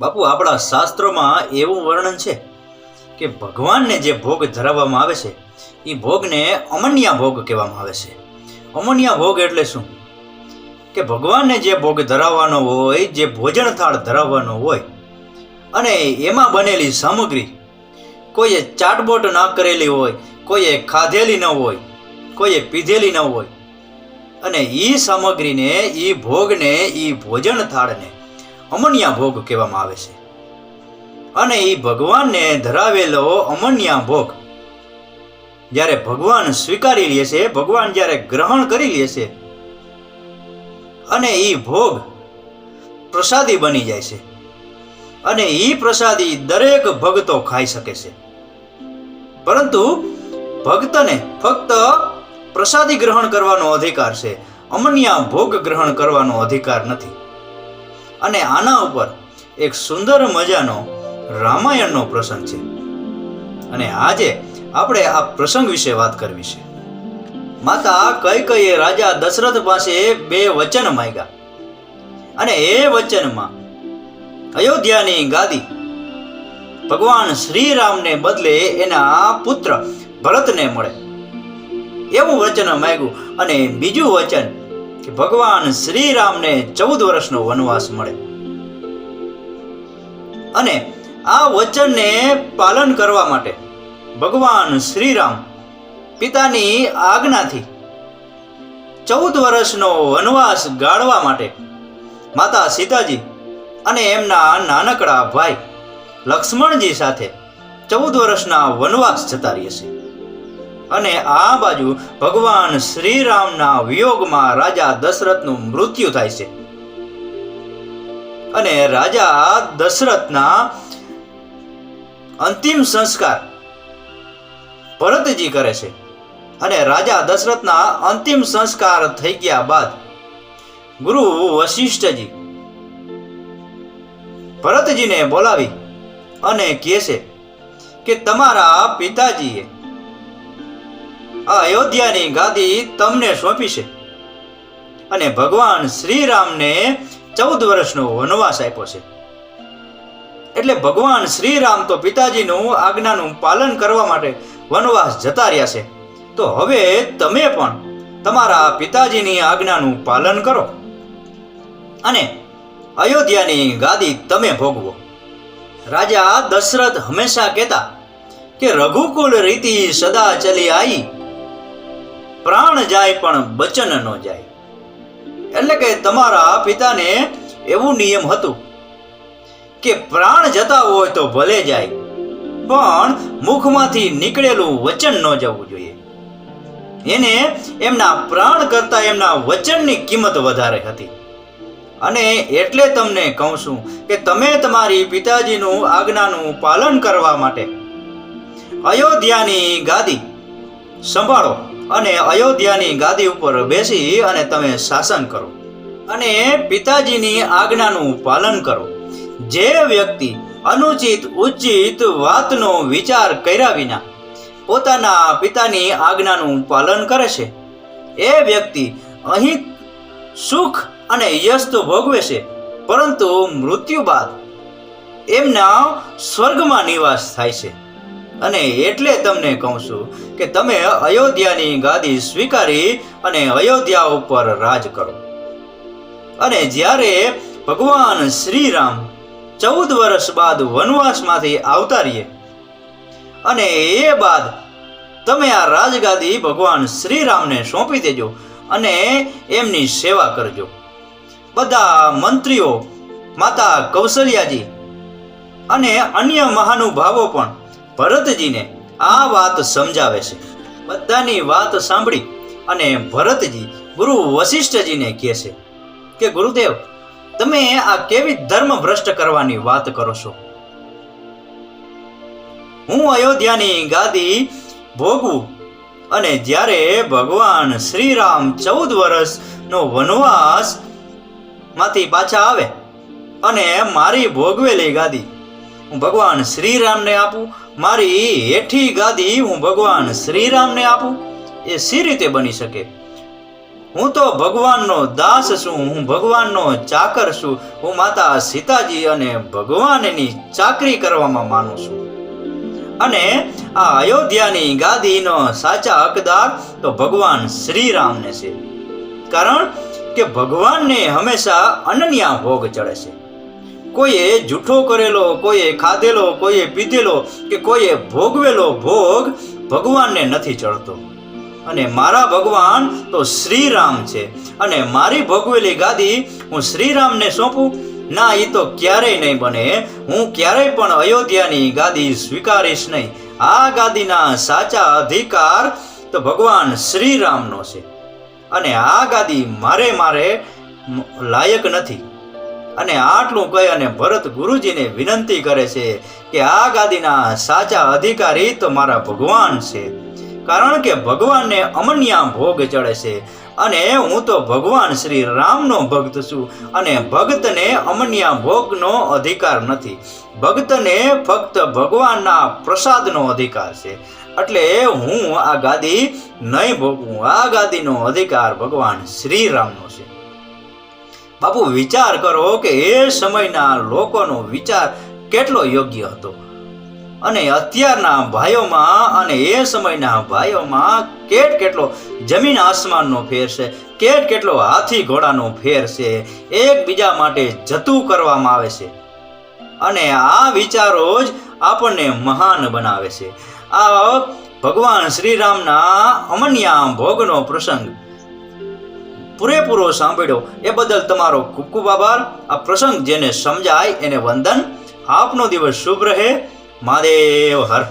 બાપુ, આપણા શાસ્ત્રોમાં એવું વર્ણન છે કે ભગવાનને જે ભોગ ધરાવવામાં આવે છે એ ભોગને અમન્યા ભોગ કહેવામાં આવે છે. અમન્યા ભોગ એટલે શું? કે ભગવાનને જે ભોગ ધરાવવાનો હોય, જે ભોજન થાળ ધરાવવાનો હોય, અને એમાં બનેલી સામગ્રી, કોઈએ ચાટબોટ ના કરેલી હોય, કોઈએ ખાધેલી ન હોય, કોઈએ પીધેલી ન હોય, અને એ સામગ્રીને એ ભોગને એ ભોજન થાળને અમન્યા ભોગ કહેવામાં આવે છે. અને એ ભગવાનને ધરાવેલો અમન્યા ભોગ. જ્યારે ભગવાન સ્વીકારી લે છે, ભગવાન જ્યારે ગ્રહણ કરી લે છે, અને એ ભોગ પ્રસાદી બની જાય છે. અને એ પ્રસાદી દરેક ભક્તો ખાઈ શકે છે. પરંતુ ભક્તને ફક્ત પ્રસાદી ગ્રહણ કરવાનો અધિકાર છે. અમન્યા ભોગ ગ્રહણ કરવાનો અધિકાર નથી. અને આના ઉપર એક સુંદર મજાનો રામાયણનો પ્રસંગ છે. અને આજે આપણે આ પ્રસંગ વિશે વાત કરવી છે. માતા કઈ કઈએ રાજા દશરથ પાસે બે વચન માંગ્યા. અને એ વચનમાં અયોધ્યાની ગાદી ભગવાન શ્રીરામને બદલે એના પુત્ર ભરતને મળે. એવું વચન માંગ્યું અને બીજું વચન કે ભગવાન શ્રીરામને ચૌદ વર્ષનો વનવાસ મળે. અને આ વચનને પાલન કરવા માટે ભગવાન શ્રીરામ પિતાની આજ્ઞાથી ચૌદ વર્ષનો વનવાસ ગાળવા માટે માતા સીતાજી અને એમના નાનકડા ભાઈ લક્ષ્મણજી સાથે ચૌદ વર્ષના વનવાસ જતા રહે અને આ બાજુ ભગવાન શ્રીરામના વિયોગમાં રાજા દશરથનું મૃત્યુ થાય છે. અને રાજા દશરથના અંતિમ સંસ્કાર ભરતજી કરે છે અને રાજા દશરથના અંતિમ સંસ્કાર થઈ ગયા બાદ ગુરુ વશિષ્ઠજી ભરતજીને બોલાવી અને કહે છે કે તમારા પિતાજીએ આ અયોધ્યાની ગાદી તમને સોંપી છે. અને ભગવાન શ્રીરામને ચૌદ વર્ષનો વનવાસ આપ્યો છે. એટલે ભગવાન શ્રીરામ તો પિતાજીનું આજ્ઞાનું પાલન કરવા માટે વનવાસ જતા રહ્યા છે. તો હવે તમે પણ તમારા પિતાજીની આજ્ઞાનું પાલન કરો. અને અયોધ્યાની ગાદી તમે ભોગવો. રાજા દશરથ હંમેશા કહેતા કે રઘુકુળ રીતિ સદા ચલી આવી પ્રાણ જાય પણ બચન ન જાય. એટલે કે તમારા પિતાને એવું નિયમ હતું કે પ્રાણ જતા હોય તો ભલે જાય, પણ મુખમાંથી નીકળેલું વચન ન જવું જોઈએ. એને એમના પ્રાણ કરતા એમના વચનની કિંમત વધારે હતી. અને એટલે તમને કહું છું કે તમે તમારી પિતાજીનું આજ્ઞાનું પાલન કરવા માટે અયોધ્યાની ગાદી સંભાળો. અને અયોધ્યાની ગાદી ઉપર બેસી અને તમે શાસન કરો. અને પિતાજીની આજ્ઞાનું પાલન કરો. જે વ્યક્તિ અનુચિત ઉચિત વાતનો વિચાર કર્યા વિના પોતાના પિતાની આજ્ઞાનું પાલન કરે છે, એ વ્યક્તિ અહીં સુખ અને યશ તો ભોગવે છે, પરંતુ મૃત્યુ બાદ એમના સ્વર્ગમાં નિવાસ થાય છે. અને એટલે તમને કહું છું કે તમે અયોધ્યાની ગાદી સ્વીકારી અને અયોધ્યા ઉપર રાજ કરો. અને જ્યારે ભગવાન શ્રીરામ ચૌદ વર્ષ બાદ વનવાસમાંથી આવતા રહીએ અને એ બાદ તમે આ રાજગાદી ભગવાન શ્રીરામને સોંપી દેજો અને એમની સેવા કરજો. બધા મંત્રીઓ, માતા કૌશલ્યાજી અને અન્ય મહાનુભાવો પણ ભરતજીને આ વાત સમજાવે છે. બધાની વાત સાંભળી અને ભરતજી ગુરુ વશિષ્ઠજીને કહે છે કે, ગુરુદેવ, તમે આ કેવી ધર્મ ભ્રષ્ટ કરવાની વાત કરો છો? હું અયોધ્યાની ગાદી ભોગવું અને જ્યારે ભગવાન શ્રીરામ ચૌદ વર્ષનો વનવાસમાંથી પાછા આવે અને મારી ભોગવેલી ગાદી હું ભગવાન શ્રીરામને આપું મારી હેઠી ગાદી હું ભગવાન શ્રીરામને આપું? એ સી રીતે બની શકે? હું તો ભગવાનનો દાસ છું, હું ભગવાનનો ચાકર છું, હું માતા સીતાજી અને ભગવાનની ચાકરી કરવામાં માનું છું. અને આ અયોધ્યાની ગાદીનો સાચા હકદાર તો ભગવાન શ્રીરામને છે. કારણ કે ભગવાનને હંમેશા અનન્યા ભોગ ચડે છે. કોઈએ જૂઠો કરેલો, કોઈએ ખાધેલો, કોઈએ પીધેલો, કે કોઈએ ભોગવેલો ભોગ ભગવાનને નથી ચડતો. અને મારા ભગવાન તો શ્રીરામ છે. અને મારી ભોગવેલી ગાદી હું શ્રીરામને સોંપું? ના એ તો ક્યારેય નહીં બને. હું ક્યારેય પણ અયોધ્યાની ગાદી સ્વીકારીશ નહીં. આ ગાદીના સાચા અધિકાર તો ભગવાન શ્રીરામનો છે. અને આ ગાદી મારે મારે લાયક નથી. અને આટલું કહી અને ભરત ગુરુજીને વિનંતી કરે છે કે આ ગાદીના સાચા અધિકારી તો મારા ભગવાન છે. કારણ કે ભગવાનને અમન્યા ભોગ ચડે છે અને હું તો ભગવાન શ્રી રામનો ભક્ત છું અને ભક્તને અમન્યા ભોગનો અધિકાર નથી. ભક્તને ફક્ત ભગવાનના પ્રસાદનો અધિકાર છે. એટલે હું આ ગાદી નહીં ભોગવું. આ ગાદીનો અધિકાર ભગવાન શ્રી રામનો છે. બાપુ, વિચાર કરો કે એ સમયના લોકોનો વિચાર કેટલો યોગ્ય હતો. અને અત્યારના ભાઈઓમાં અને એ સમયના ભાઈઓમાં કેટ કેટલો જમીન આસમાનનો ફેર છે, કેટ કેટલો હાથી ઘોડાનો ફેર છે, એકબીજા માટે જતું કરવામાં આવે છે. અને આ વિચારો જ આપણને મહાન બનાવે છે. આ ભગવાન શ્રીરામના અમન્યા ભોગનો પ્રસંગ પૂરેપૂરો સાંભળ્યો. એ બદલ તમારો ખૂબ ખૂબ આભાર. આ પ્રસંગ જેને સમજાય એને વંદન. આપનો દિવસ શુભ રહે. મહાદેવ હર